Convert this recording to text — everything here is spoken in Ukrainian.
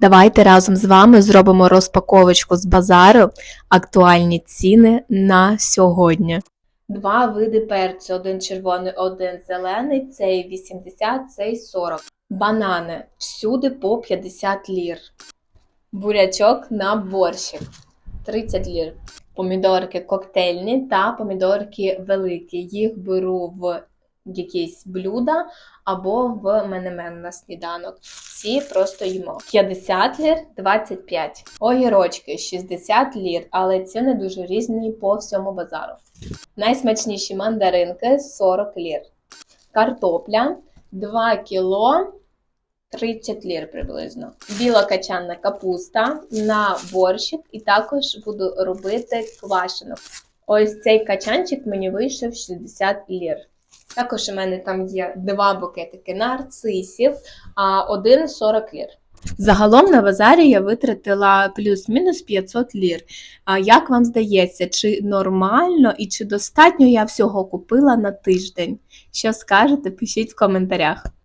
Давайте разом з вами зробимо розпаковочку з базару. Актуальні ціни на сьогодні. Два види перцю: один червоний, один зелений. Цей 80, цей 40. Банани всюди по 50 лір. Бурячок на борщик 30 лір. Помідорки коктейльні та помідорки великі. Їх беру в якісь блюда або в менемен на сніданок. Ці просто їмо. 50 лір, 25. Огірочки 60 лір, але ціни дуже різні по всьому базару. Найсмачніші мандаринки 40 лір. Картопля 2 кіло 30 лір приблизно. Біла качанна капуста на борщик і також буду робити квашенок. Ось цей качанчик мені вийшов 60 лір. Також у мене там є два букетики нарцисів, а один 40 лір. Загалом на базарі я витратила плюс-мінус 500 лір. А як вам здається, чи нормально і чи достатньо я всього купила на тиждень? Що скажете, пишіть в коментарях.